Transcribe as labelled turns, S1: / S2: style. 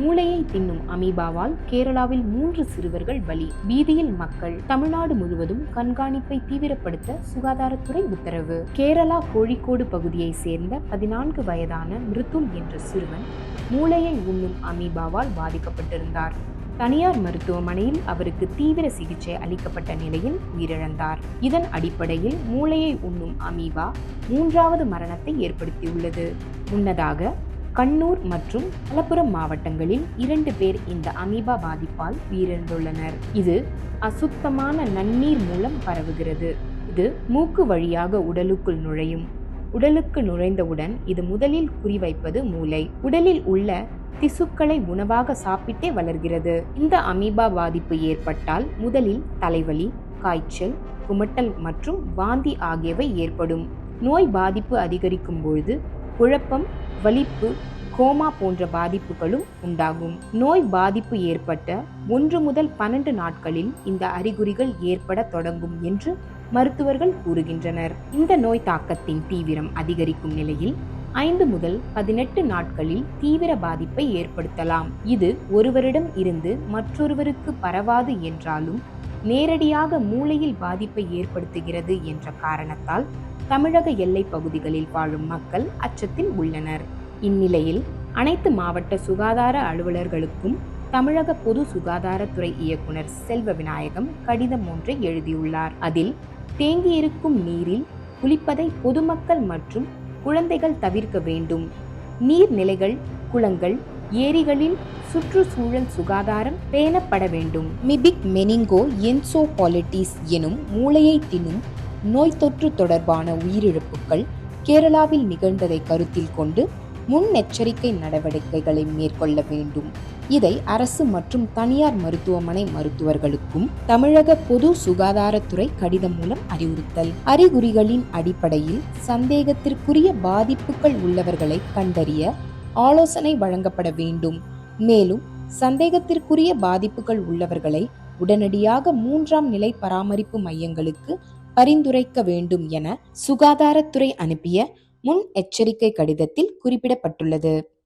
S1: மூளையை தின்னும் அமீபாவால் கேரளாவில் மூன்று சிறுவர்கள் பலி. பீதியில் மக்கள் தமிழ்நாடு முழுவதும் கண்காணிப்பை தீவிரப்படுத்த சுகாதாரத்துறை உத்தரவு. கேரளா கோழிக்கோடு பகுதியை சேர்ந்த பதினான்கு வயதான மிருத்தும் என்ற சிறுவன் மூளையை உண்ணும் அமீபாவால் பாதிக்கப்பட்டிருந்தார். தனியார் மருத்துவமனையில் அவருக்கு தீவிர சிகிச்சை அளிக்கப்பட்ட நிலையில் உயிரிழந்தார். இதன் அடிப்படையில் மூளையை உண்ணும் அமீபா மூன்றாவது மரணத்தை ஏற்படுத்தியுள்ளது. முன்னதாக கண்ணூர் மற்றும் மலப்புரம் மாவட்டங்களில் இரண்டு பேர் இந்த அமீபா பாதிப்பால் உயிரிழந்துள்ளனர். இது அசுத்தமான நன்னீர் மூலம் பரவுகிறது. இது மூக்கு வழியாக உடலுக்குள் நுழையும். உடலுக்கு நுழைந்தவுடன் இது முதலில் குறிவைப்பது மூளை. உடலில் உள்ள திசுக்களை உணவாக சாப்பிட்டே வளர்கிறது. இந்த அமீபா பாதிப்பு ஏற்பட்டால் முதலில் தலைவலி காய்ச்சல் குமட்டல் மற்றும் வாந்தி ஆகியவை ஏற்படும். நோய் பாதிப்பு அதிகரிக்கும் பொழுது குழப்பம் வலிப்பு கோமா போன்ற பாதிப்புகளும் உண்டாகும். நோய் பாதிப்பு ஏற்பட்ட ஒன்று முதல் பன்னெண்டு நாட்களில் இந்த அறிகுறிகள் ஏற்பட தொடங்கும் என்று மருத்துவர்கள் கூறுகின்றனர். இந்த நோய் தாக்கத்தின் தீவிரம் அதிகரிக்கும் நிலையில் ஐந்து முதல் பதினெட்டு நாட்களில் தீவிர பாதிப்பை ஏற்படுத்தலாம். இது ஒருவரிடம் இருந்து மற்றொருவருக்கு பரவாது என்றாலும் நேரடியாக மூளையில் பாதிப்பை ஏற்படுத்துகிறது என்ற காரணத்தால் தமிழக எல்லை பகுதிகளில் வாழும் மக்கள் அச்சத்தில் உள்ளனர். இந்நிலையில் அனைத்து மாவட்ட சுகாதார அலுவலர்களுக்கும் தமிழக பொது சுகாதாரத்துறை இயக்குனர் செல்வ விநாயகம் கடிதம் ஒன்றை எழுதியுள்ளார். அதில் தேங்கியிருக்கும் நீரில் குளிப்பதை பொதுமக்கள் மற்றும் குழந்தைகள் தவிர்க்க வேண்டும். நீர்நிலைகள் குளங்கள் ஏரிகளில் சுற்றுச்சூழல் சுகாதாரம் பேணப்பட வேண்டும். மிபிக் மெனிங்கோ என்சோபாலிட்டிஸ் எனும் மூளையை தின்னும் நோய் தொற்று தொடர்பான உயிரிழப்புகள் கேரளாவில் நிகழ்ந்ததை கருத்தில் கொண்டு முன்னெச்சரிக்கை நடவடிக்கைகளை மேற்கொள்ள வேண்டும். இதை அரசு மற்றும் தனியார் மருத்துவமனை மருத்துவர்களுக்கும் தமிழக பொது சுகாதாரத்துறை கடிதம் மூலம் அறிவுறுத்தல். அறிகுறிகளின் அடிப்படையில் சந்தேகத்திற்குரிய பாதிப்புகள் உள்ளவர்களை கண்டறிய ஆலோசனை வழங்கப்பட வேண்டும். மேலும் சந்தேகத்திற்குரிய பாதிப்புகள் உள்ளவர்களை உடனடியாக மூன்றாம் நிலை பராமரிப்பு மையங்களுக்கு பரிந்துரைக்க வேண்டும் என சுகாதாரத்துறை அனுப்பிய முன் எச்சரிக்கை கடிதத்தில் குறிப்பிடப்பட்டுள்ளது.